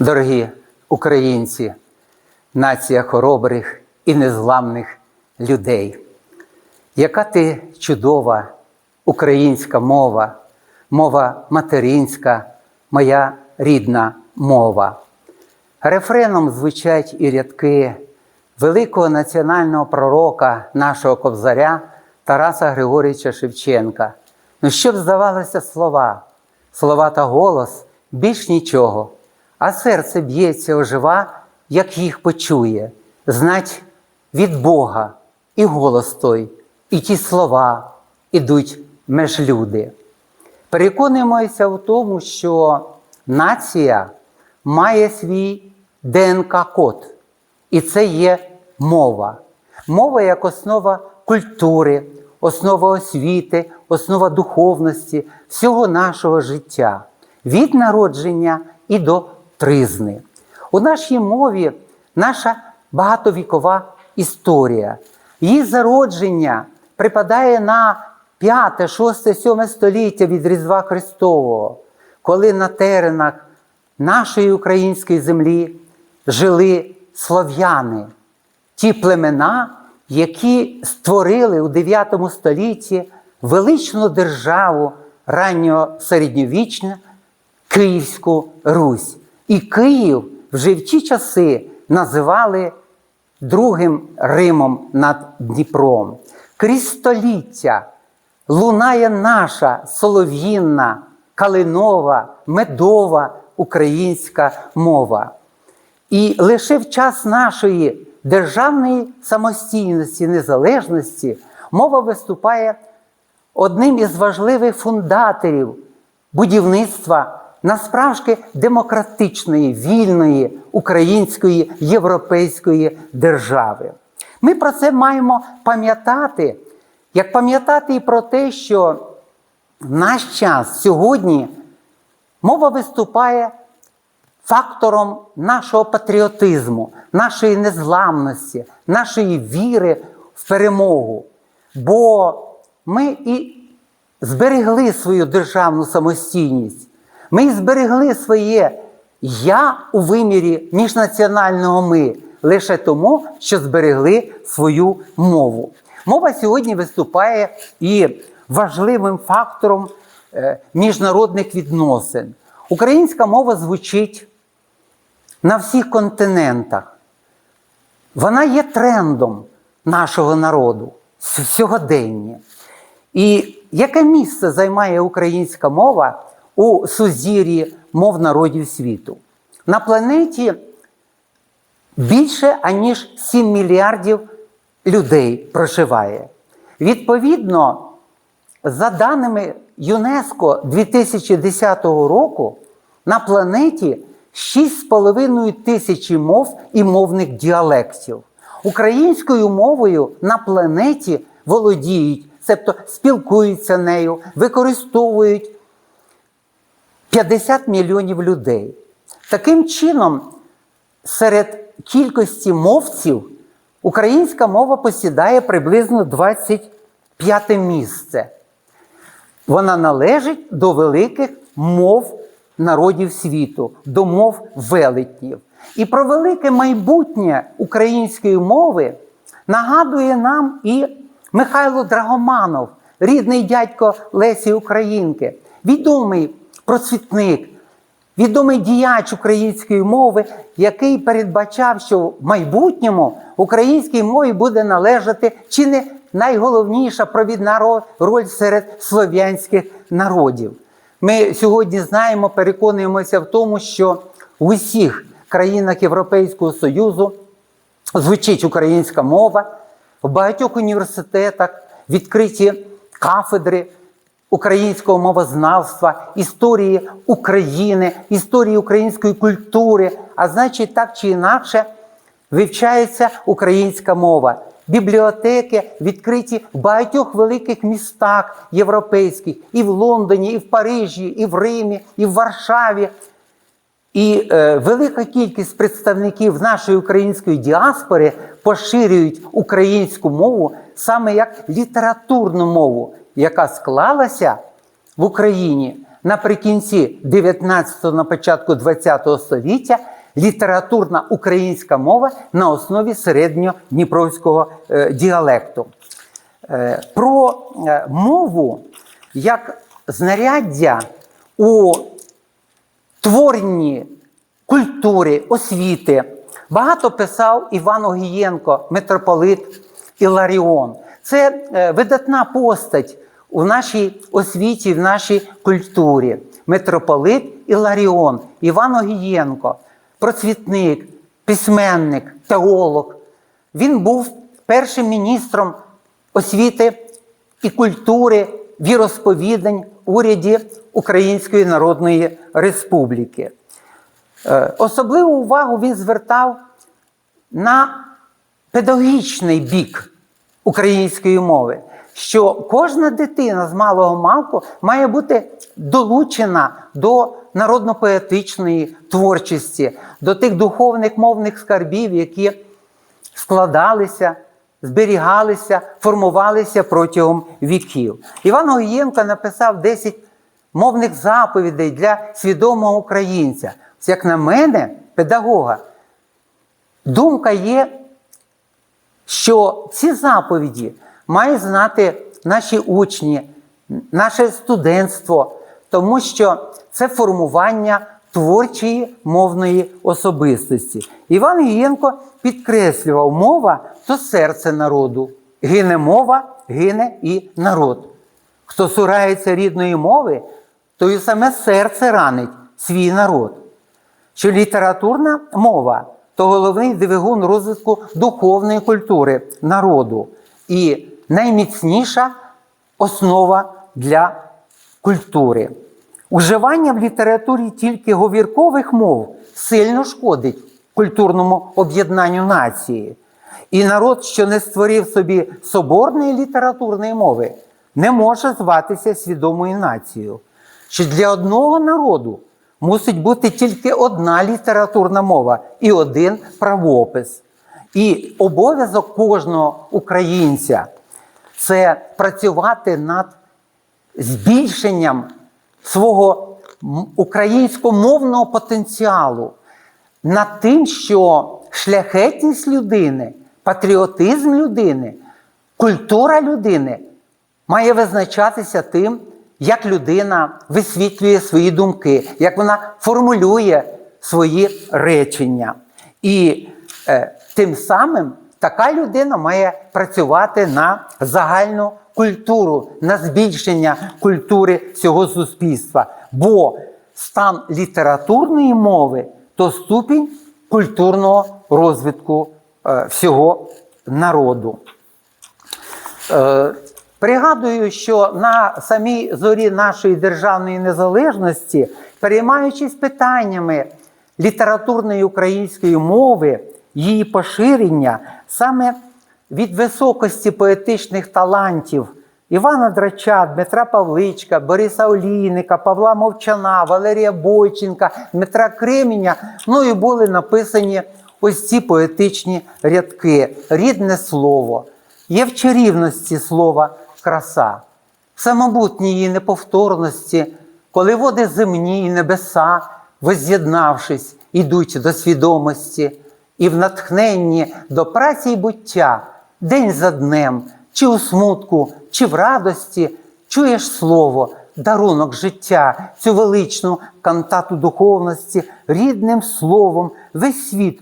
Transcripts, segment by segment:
Дорогі українці, нація хоробрих і незламних людей. Яка ти чудова українська мова, мова материнська, моя рідна мова. Рефреном звучать і рядки великого національного пророка нашого кобзаря Тараса Григорійовича Шевченка. Ну, щоб здавалося слова, слова та голос більш нічого, а серце б'ється ожива, як їх почує. Знать від Бога і голос той, і ті слова ідуть меж люди. Переконуємося в тому, що нація має свій ДНК-код, і це є мова. Мова як основа культури, основа освіти, основа духовності, всього нашого життя, від народження і до тризни. У нашій мові наша багатовікова історія. Її зародження припадає на 5, 6, 7 століття від Різдва Христового, коли на теренах нашої української землі жили слов'яни, ті племена, які створили у 9 столітті величну державу раннього середньовічну Київську Русь. І Київ вже в ті часи називали Другим Римом над Дніпром. Крізь століття лунає наша солов'їнна, калинова, медова українська мова. І лише в час нашої державної самостійності, незалежності мова виступає одним із важливих фундаторів будівництва насправжки демократичної, вільної української європейської держави. Ми про це маємо пам'ятати, як пам'ятати і про те, що в наш час сьогодні мова виступає фактором нашого патріотизму, нашої незламності, нашої віри в перемогу. Бо ми і зберегли свою державну самостійність, ми зберегли своє я у вимірі міжнаціонального ми лише тому, що зберегли свою мову. Мова сьогодні виступає і важливим фактором е, міжнародних відносин. Українська мова звучить на всіх континентах. Вона є трендом нашого народу сьогодення. І яке місце займає українська мова у сузір'ї мов народів світу? На планеті більше аніж 7 мільярдів людей проживає. Відповідно, за даними ЮНЕСКО 2010 року, на планеті 6,5 тисячі мов і мовних діалектів. Українською мовою на планеті володіють, тобто спілкуються нею, використовують 50 мільйонів людей. Таким чином, серед кількості мовців українська мова посідає приблизно 25 місце. Вона належить до великих мов народів світу, до мов велетнів. І про велике майбутнє української мови нагадує нам і Михайло Драгоманов, рідний дядько Лесі Українки, відомий просвітник, відомий діяч української мови, який передбачав, що в майбутньому українській мові буде належати чи не найголовніша провідна роль серед слов'янських народів. Ми сьогодні знаємо, переконуємося в тому, що в усіх країнах Європейського Союзу звучить українська мова, в багатьох університетах відкриті кафедри українського мовознавства, історії України, історії української культури, а значить, так чи інакше вивчається українська мова. Бібліотеки відкриті в багатьох великих містах європейських, і в Лондоні, і в Парижі, і в Римі, і в Варшаві. І е, велика кількість представників нашої української діаспори поширюють українську мову саме як літературну мову, яка склалася в Україні наприкінці 19-го, на початку 20-го століття літературна українська мова на основі середньодніпровського е, діалекту. Е, про е, мову як знаряддя у творенні культури, освіти. Багато писав Іван Огієнко, митрополит Іларіон. Це видатна постать у нашій освіті, в нашій культурі. Митрополит Іларіон, Іван Огієнко, процвітник, письменник, теолог. Він був першим міністром освіти і культури, віросповідань уряді Української Народної Республіки. Е, Особливу увагу він звертав на педагогічний бік української мови, що кожна дитина з малого малку має бути долучена до народно-поетичної творчості, до тих духовних мовних скарбів, які складалися, зберігалися, формувалися протягом віків. Іван Огієнко написав 10 мовних заповідей для свідомого українця. Як на мене, педагога, думка є, що ці заповіді мають знати наші учні, наше студентство, тому що це формування творчої мовної особистості. Іван Гієнко підкреслював, мова то серце народу. Гине мова, гине і народ. Хто сурається рідної мови, то і саме серце ранить свій народ. Що літературна мова то головний двигун розвитку духовної культури народу і найміцніша основа для культури. Уживання в літературі тільки говіркових мов сильно шкодить культурному об'єднанню нації. І народ, що не створив собі соборної літературної мови, не може зватися свідомою нацією. Що для одного народу мусить бути тільки одна літературна мова і один правопис. І обов'язок кожного українця це працювати над збільшенням свого українськомовного потенціалу, над тим, що шляхетність людини, патріотизм людини, культура людини має визначатися тим, як людина висвітлює свої думки, як вона формулює свої речення. І е, тим самим така людина має працювати на загальну культуру, на збільшення культури всього суспільства. Бо стан літературної мови то ступінь культурного розвитку е, всього народу. Е, Пригадую, що на самій зорі нашої державної незалежності, переймаючись питаннями літературної української мови, її поширення, саме від високості поетичних талантів Івана Драча, Дмитра Павличка, Бориса Олійника, Павла Мовчана, Валерія Бойченка, Дмитра Кременя, ну і були написані ось ці поетичні рядки, рідне слово. Є в чарівності слова краса, в самобутній її неповторності, коли води земні і небеса, возз'єднавшись, ідуть до свідомості, і в натхненні до праці й буття, день за днем, чи у смутку, чи в радості, чуєш слово, дарунок життя, цю величну кантату духовності, рідним словом весь світ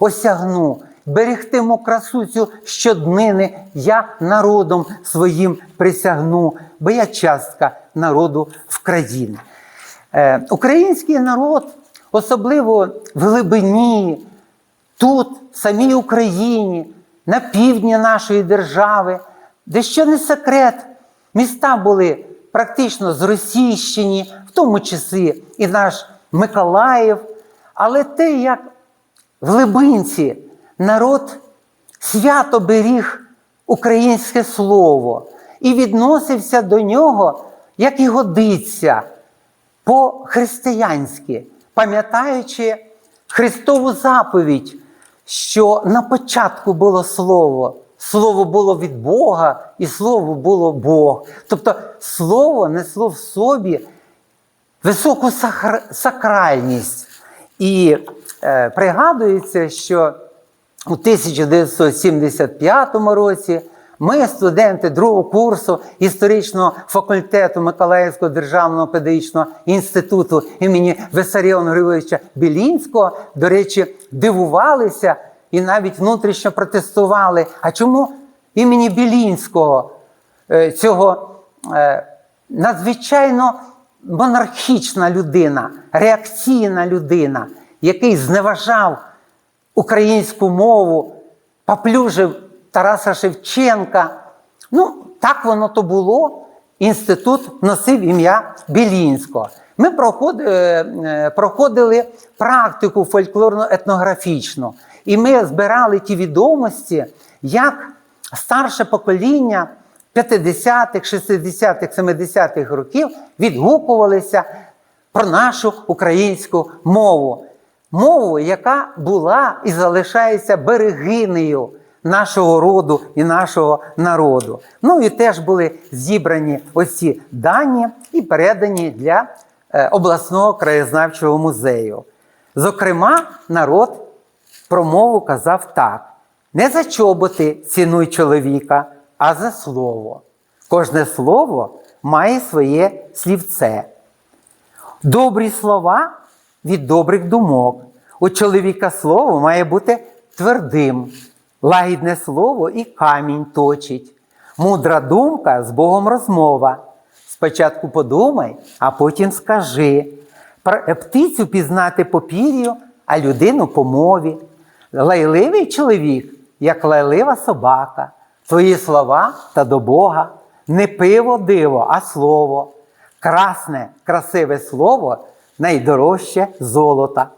осягну, берегтиму красу цю щоднини, я народом своїм присягну, бо я частка народу в країні. Е, український народ, особливо в глибині, тут, в самій Україні, на півдні нашої держави, де що не секрет, міста були практично зросійщені, в тому числі і наш Миколаїв, але те, як в глибинці народ свято беріг українське слово і відносився до нього, як і годиться, по-християнськи, пам'ятаючи Христову заповідь, що на початку було слово, слово було від Бога, і слово було Бог. Тобто слово несло в собі високу сакральність. І е, пригадується, що у 1975 році ми, студенти другого курсу історичного факультету Миколаївського державного педагогічного інституту імені Висаріона Григоровича Білінського, до речі, дивувалися і навіть внутрішньо протестували. А чому імені Білінського е, цього е, надзвичайно монархічна людина, реакційна людина, який зневажав українську мову, поплюжив Тараса Шевченка. Ну, так воно то було. Інститут носив ім'я Білінського. Ми проходили, е, проходили практику фольклорно-етнографічну, і ми збирали ті відомості, як старше покоління 50-х, 60-х, 70-х років відгукувалися про нашу українську мову. Мову, яка була і залишається берегинею нашого роду і нашого народу. Ну і теж були зібрані ось ці дані і передані для обласного краєзнавчого музею. Зокрема, народ про мову казав так: не за чоботи цінуй чоловіка, а за слово. Кожне слово має своє слівце. Добрі слова від добрих думок. У чоловіка слово має бути твердим. Лагідне слово і камінь точить. Мудра думка з Богом розмова. Спочатку подумай, а потім скажи. Про птицю пізнати по пір'ю, а людину по мові. Лайливий чоловік, як лайлива собака. Твої слова та до Бога. Не пиво диво, а слово. Красне, красиве слово найдорожче золота.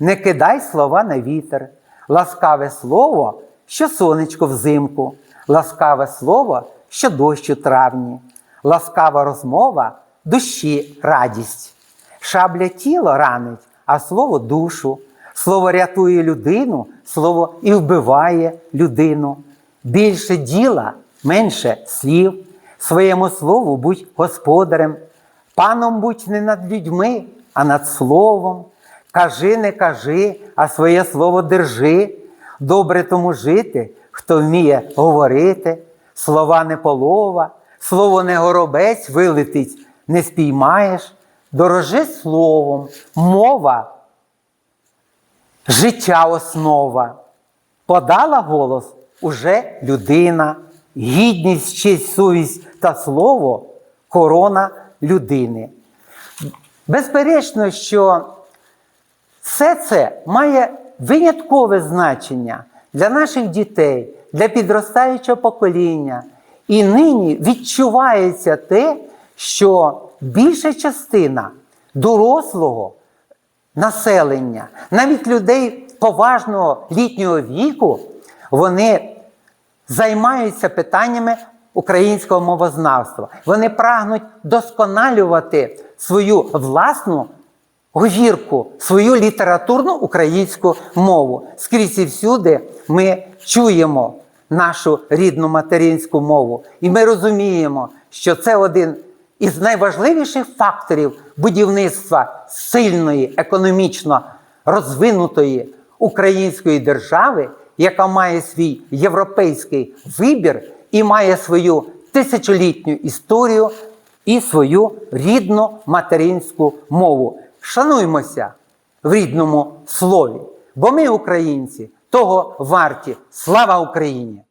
Не кидай слова на вітер. Ласкаве слово, що сонечко взимку, ласкаве слово, що дощ у травні, ласкава розмова душі радість. Шабля тіло ранить, а слово душу. Слово рятує людину, слово і вбиває людину. Більше діла, менше слів. Своєму слову будь господарем. Паном будь не над людьми, а над словом. Кажи, не кажи, а своє слово держи. Добре тому жити, хто вміє говорити. Слова не полова, слово не горобець вилетить, не спіймаєш. Дорожи словом, мова, життя основа. Подала голос уже людина, гідність, честь, совість та слово корона людини. Безперечно, що все це має виняткове значення для наших дітей, для підростаючого покоління. І нині відчувається те, що більша частина дорослого населення, навіть людей поважного літнього віку, вони займаються питаннями українського мовознавства. Вони прагнуть досконалювати свою власну говірку, свою літературну українську мову. Скрізь і всюди ми чуємо нашу рідну материнську мову, і ми розуміємо, що це один із найважливіших факторів будівництва сильної, економічно розвинутої української держави, яка має свій європейський вибір і має свою тисячолітню історію і свою рідну материнську мову. Шануймося в рідному слові, бо ми, українці, того варті. Слава Україні!